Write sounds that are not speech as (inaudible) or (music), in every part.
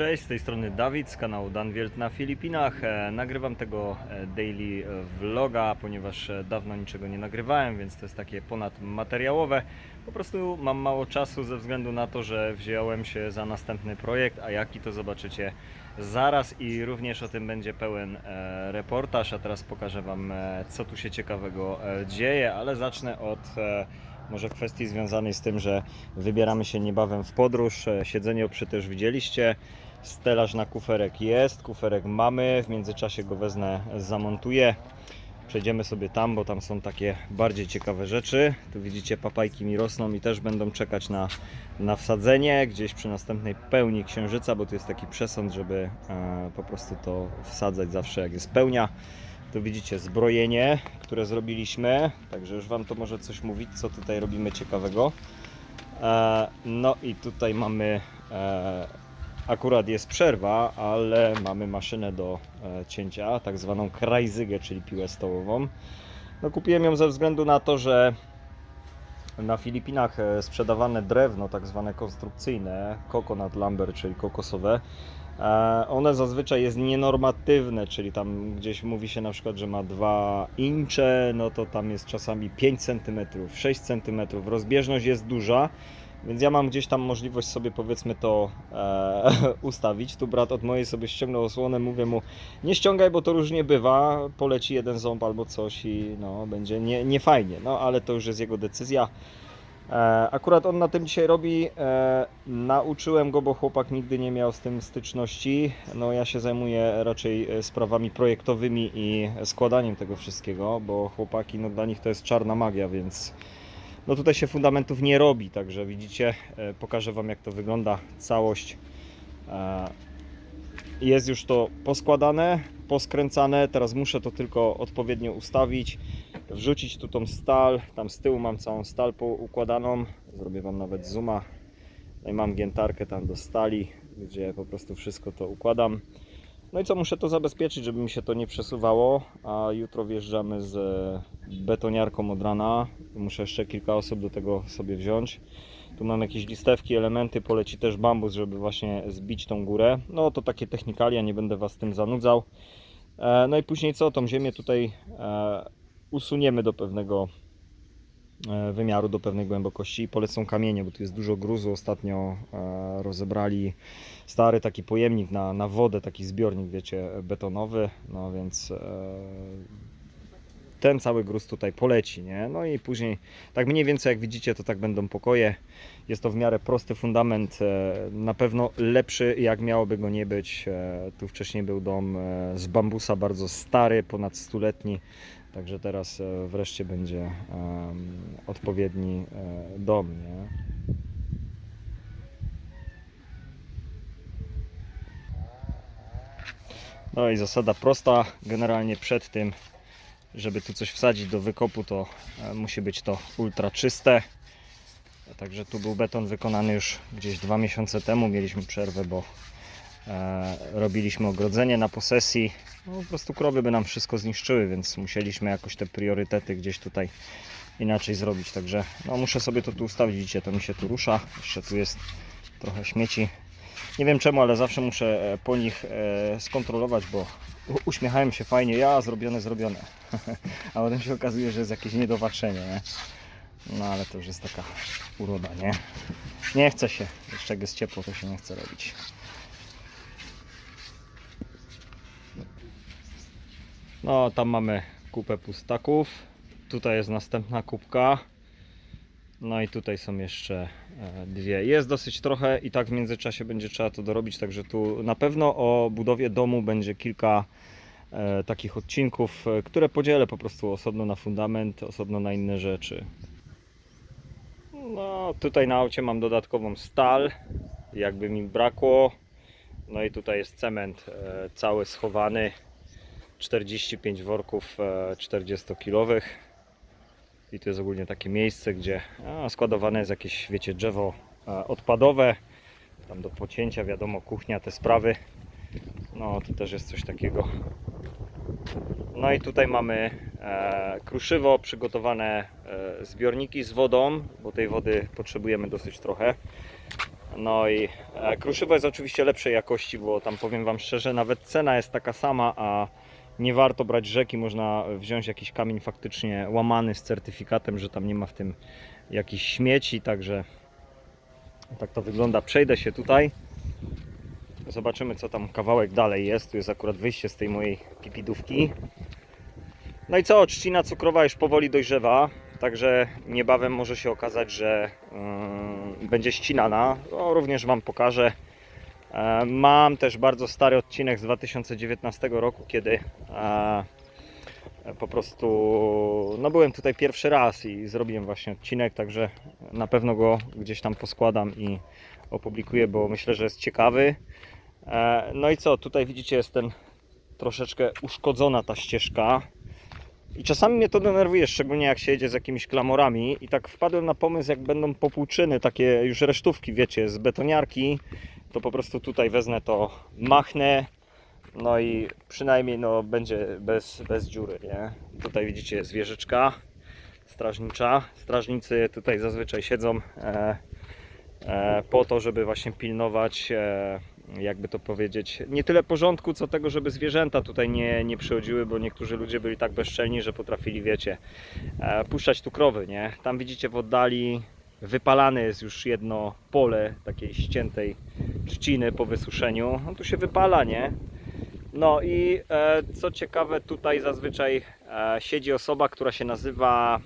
Cześć, z tej strony Dawid z kanału Danwielt na Filipinach. E, Nagrywam tego e, daily vloga, ponieważ e, dawno niczego nie nagrywałem, więc to jest takie ponadmateriałowe. Po prostu mam mało czasu ze względu na to, że wziąłem się za następny projekt, a jaki to zobaczycie zaraz i również o tym będzie pełen e, reportaż, a teraz pokażę Wam e, co tu się ciekawego e, dzieje, ale zacznę od e, może kwestii związanej z tym, że wybieramy się niebawem w podróż. E, Siedzenie oprzyte już widzieliście. Stelaż na kuferek jest, kuferek mamy. W międzyczasie go wezmę, zamontuję. Przejdziemy sobie tam, bo tam są takie bardziej ciekawe rzeczy. Tu widzicie, papajki mi rosną i też będą czekać na, na wsadzenie gdzieś przy następnej pełni księżyca, bo tu jest taki przesąd, żeby e, po prostu to wsadzać zawsze jak jest pełnia. Tu widzicie zbrojenie, które zrobiliśmy, także już Wam to może coś mówić, co tutaj robimy ciekawego. E, no i tutaj mamy, e, akurat jest przerwa, ale mamy maszynę do e, cięcia, tak zwaną krajzygę, czyli piłę stołową. No kupiłem ją ze względu na to, że na Filipinach e, sprzedawane drewno, tak zwane konstrukcyjne, coconut lumber, czyli kokosowe, e, one zazwyczaj jest nienormatywne, czyli tam gdzieś mówi się na przykład, że ma 2 incze, no to tam jest czasami 5 cm, 6 cm, rozbieżność jest duża, więc ja mam gdzieś tam możliwość sobie powiedzmy to e, (laughs) ustawić. Tu brat od mojej sobie ściągnął osłonę, mówię mu nie ściągaj, bo to różnie bywa, poleci jeden ząb albo coś i no będzie nie, nie fajnie, no ale to już jest jego decyzja. E, Akurat on na tym dzisiaj robi. E, nauczyłem go, bo chłopak nigdy nie miał z tym styczności. No ja się zajmuję raczej e, sprawami projektowymi i składaniem tego wszystkiego, bo chłopaki, no dla nich to jest czarna magia, więc no tutaj się fundamentów nie robi, także widzicie, e, pokażę Wam jak to wygląda całość. E, Jest już to poskładane, poskręcane, teraz muszę to tylko odpowiednio ustawić wrzucić tu tą stal. Tam z tyłu mam całą stal układaną. Zrobię Wam nawet zooma. No i mam giętarkę tam do stali, gdzie po prostu wszystko to układam. No i co, muszę to zabezpieczyć, żeby mi się to nie przesuwało. A jutro wjeżdżamy z e, betoniarką od rana. Muszę jeszcze kilka osób do tego sobie wziąć. Tu mam jakieś listewki, elementy, poleci też bambus, żeby właśnie zbić tą górę. No to takie technikalia, nie będę Was tym zanudzał. E, No i później co, tą ziemię tutaj e, usuniemy do pewnego wymiaru, do pewnej głębokości i polecą kamienie, bo tu jest dużo gruzu. Ostatnio e, rozebrali stary taki pojemnik na, na wodę, taki zbiornik, wiecie, betonowy. No więc e, ten cały gruz tutaj poleci, nie? No i później, tak mniej więcej jak widzicie, to tak będą pokoje. Jest to w miarę prosty fundament, e, na pewno lepszy jak miałoby go nie być. E, Tu wcześniej był dom e, z bambusa, bardzo stary, ponad stuletni. Także teraz e, wreszcie będzie odpowiedni e, dom, nie? No i zasada prosta, generalnie przed tym, żeby tu coś wsadzić do wykopu, to e, musi być to ultra czyste. Także tu był beton wykonany już gdzieś dwa miesiące temu. Mieliśmy przerwę, bo robiliśmy ogrodzenie na posesji. No, po prostu krowy by nam wszystko zniszczyły, więc musieliśmy jakoś te priorytety gdzieś tutaj inaczej zrobić. Także no, muszę sobie to tu ustawić. Widzicie, to mi się tu rusza. Jeszcze tu jest trochę śmieci. Nie wiem czemu, ale zawsze muszę e, po nich e, skontrolować, bo uśmiechałem się fajnie. Ja zrobione, zrobione. (laughs) A potem się okazuje, że jest jakieś niedopatrzenie. Nie? No ale to już jest taka uroda, nie? Nie chce się. Jeszcze jak jest ciepło, to się nie chce robić. No, tam mamy kupę pustaków. Tutaj jest następna kubka. No i tutaj są jeszcze e, dwie. Jest dosyć trochę i tak w międzyczasie będzie trzeba to dorobić, także tu na pewno o budowie domu będzie kilka e, takich odcinków, e, które podzielę po prostu osobno na fundament, osobno na inne rzeczy. No, tutaj na aucie mam dodatkową stal, jakby mi brakło. No i tutaj jest cement cały schowany. 45 worków 40-kilowych. I to jest ogólnie takie miejsce, gdzie składowane jest jakieś, wiecie, drzewo e, odpadowe. Tam do pocięcia, wiadomo, kuchnia, te sprawy. No, to też jest coś takiego. No i tutaj mamy e, kruszywo, przygotowane e, zbiorniki z wodą, bo tej wody potrzebujemy dosyć trochę. No i e, kruszywo jest oczywiście lepszej jakości, bo tam powiem Wam szczerze, nawet cena jest taka sama, a nie warto brać rzeki, można wziąć jakiś kamień faktycznie łamany z certyfikatem, że tam nie ma w tym jakichś śmieci, także tak to wygląda. Przejdę się tutaj. Zobaczymy co tam kawałek dalej jest. Tu jest akurat wyjście z tej mojej pipidówki. No i co, trzcina cukrowa już powoli dojrzewa, także niebawem może się okazać, że yy, będzie ścinana. No, również Wam pokażę. E, Mam też bardzo stary odcinek z 2019 roku, kiedy e, po prostu no byłem tutaj pierwszy raz i zrobiłem właśnie odcinek, także na pewno go gdzieś tam poskładam i opublikuję, bo myślę, że jest ciekawy. E, No i co, tutaj widzicie jest ten troszeczkę uszkodzona ta ścieżka. I czasami mnie to denerwuje, szczególnie jak się jedzie z jakimiś klamorami. I tak wpadłem na pomysł, jak będą popłuczyny, takie już resztówki, wiecie, z betoniarki, to po prostu tutaj wezmę to, machnę, no i przynajmniej no, będzie bez, bez dziury, nie? Tutaj widzicie jest wieżyczka strażnicza. Strażnicy tutaj zazwyczaj siedzą e, e, po to, żeby właśnie pilnować, e, jakby to powiedzieć, nie tyle porządku, co tego, żeby zwierzęta tutaj nie, nie przychodziły, bo niektórzy ludzie byli tak bezczelni, że potrafili, wiecie, e, puszczać tu krowy, nie? Tam widzicie w oddali wypalane jest już jedno pole takiej ściętej trzciny po wysuszeniu. No tu się wypala, nie? No i e, co ciekawe, tutaj zazwyczaj e, siedzi osoba, która się nazywa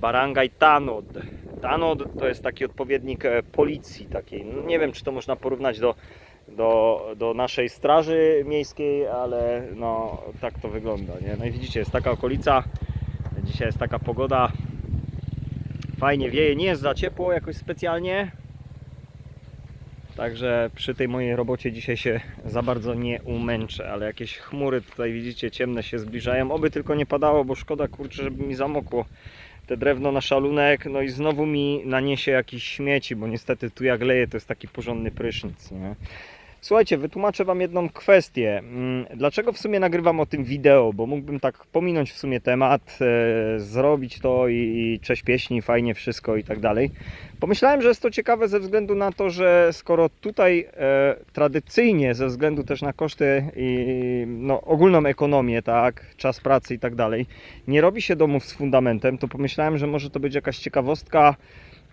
Barangay Tanod. Tanod to jest taki odpowiednik e, policji takiej. No, nie wiem, czy to można porównać do, do, do naszej straży miejskiej, ale no tak to wygląda. Nie? No i widzicie, jest taka okolica. Dzisiaj jest taka pogoda. Fajnie wieje, nie jest za ciepło jakoś specjalnie. Także przy tej mojej robocie dzisiaj się za bardzo nie umęczę, ale jakieś chmury tutaj widzicie ciemne się zbliżają. Oby tylko nie padało, bo szkoda kurczę, żeby mi zamokło te drewno na szalunek, no i znowu mi naniesie jakiś śmieci, bo niestety tu jak leje to jest taki porządny prysznic. Nie? Słuchajcie, wytłumaczę Wam jedną kwestię. Mm, Dlaczego w sumie nagrywam o tym wideo? Bo mógłbym tak pominąć w sumie temat, e, zrobić to i, i cześć pieśni, fajnie wszystko i tak dalej. Pomyślałem, że jest to ciekawe ze względu na to, że skoro tutaj e, tradycyjnie, ze względu też na koszty i no, ogólną ekonomię, tak, czas pracy i tak dalej, nie robi się domów z fundamentem, to pomyślałem, że może to być jakaś ciekawostka.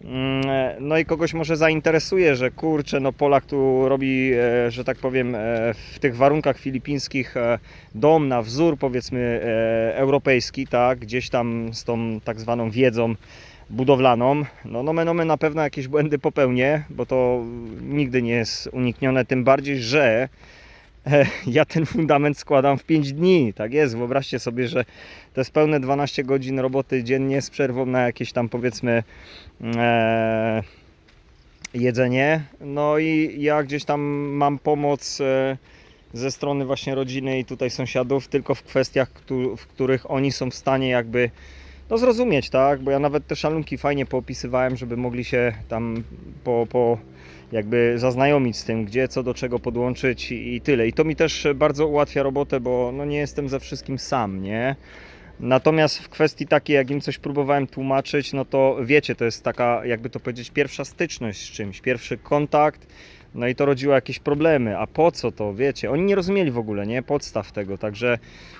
Mm, No i kogoś może zainteresuje, że kurczę, no Polak tu robi, e, że tak powiem, e, w tych warunkach filipińskich e, dom na wzór powiedzmy e, europejski, tak, gdzieś tam z tą tak zwaną wiedzą budowlaną. No nomen omen na pewno jakieś błędy popełnię, bo to nigdy nie jest uniknione, tym bardziej, że e, (laughs) ja ten fundament składam w 5 dni. Tak jest, wyobraźcie sobie, że to jest pełne 12 godzin roboty dziennie z przerwą na jakieś tam powiedzmy e, jedzenie. No i ja gdzieś tam mam pomoc e, ze strony właśnie rodziny i tutaj sąsiadów, tylko w kwestiach, w których oni są w stanie jakby no zrozumieć, tak? Bo ja nawet te szalunki fajnie poopisywałem, żeby mogli się tam po, po jakby zaznajomić z tym, gdzie, co do czego podłączyć i, tyle. I to mi też bardzo ułatwia robotę, bo no nie jestem ze wszystkim sam, nie? Natomiast w kwestii takiej, jak im coś próbowałem tłumaczyć, no to wiecie, to jest taka, jakby to powiedzieć, pierwsza styczność z czymś, pierwszy kontakt, no i to rodziło jakieś problemy. A po co to, wiecie? Oni nie rozumieli w ogóle, nie? Podstaw tego, także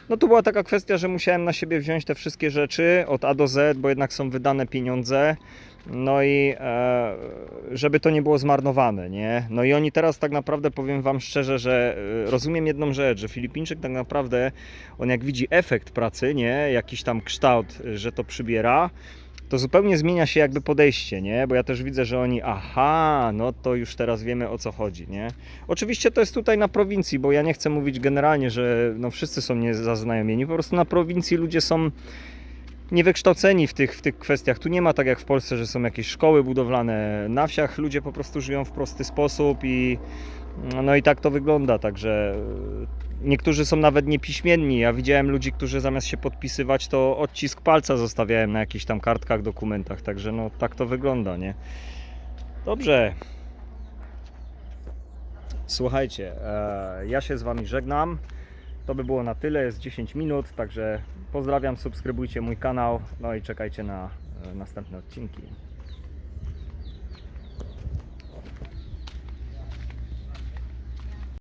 no tu była taka kwestia, że musiałem na siebie wziąć te wszystkie rzeczy od A do Z, bo jednak są wydane pieniądze. No i e, żeby to nie było zmarnowane, nie? No i oni teraz tak naprawdę powiem Wam szczerze, że e, rozumiem jedną rzecz, że Filipińczyk tak naprawdę, on jak widzi efekt pracy, nie? Jakiś tam kształt, że to przybiera, to zupełnie zmienia się jakby podejście, nie? Bo ja też widzę, że oni, aha, no to już teraz wiemy o co chodzi, nie? Oczywiście to jest tutaj na prowincji, bo ja nie chcę mówić generalnie, że no wszyscy są niezaznajomieni, po prostu na prowincji ludzie są niewykształceni w tych, w tych kwestiach. Tu nie ma tak jak w Polsce, że są jakieś szkoły budowlane. Na wsiach ludzie po prostu żyją w prosty sposób i no i tak to wygląda, także e, niektórzy są nawet niepiśmienni. Ja widziałem ludzi, którzy zamiast się podpisywać, to odcisk palca zostawiałem na jakichś tam kartkach, dokumentach, także no tak to wygląda, nie? Dobrze. Słuchajcie, e, ja się z Wami żegnam. To by było na tyle, jest 10 minut, także pozdrawiam, subskrybujcie mój kanał, no i czekajcie na e, następne odcinki.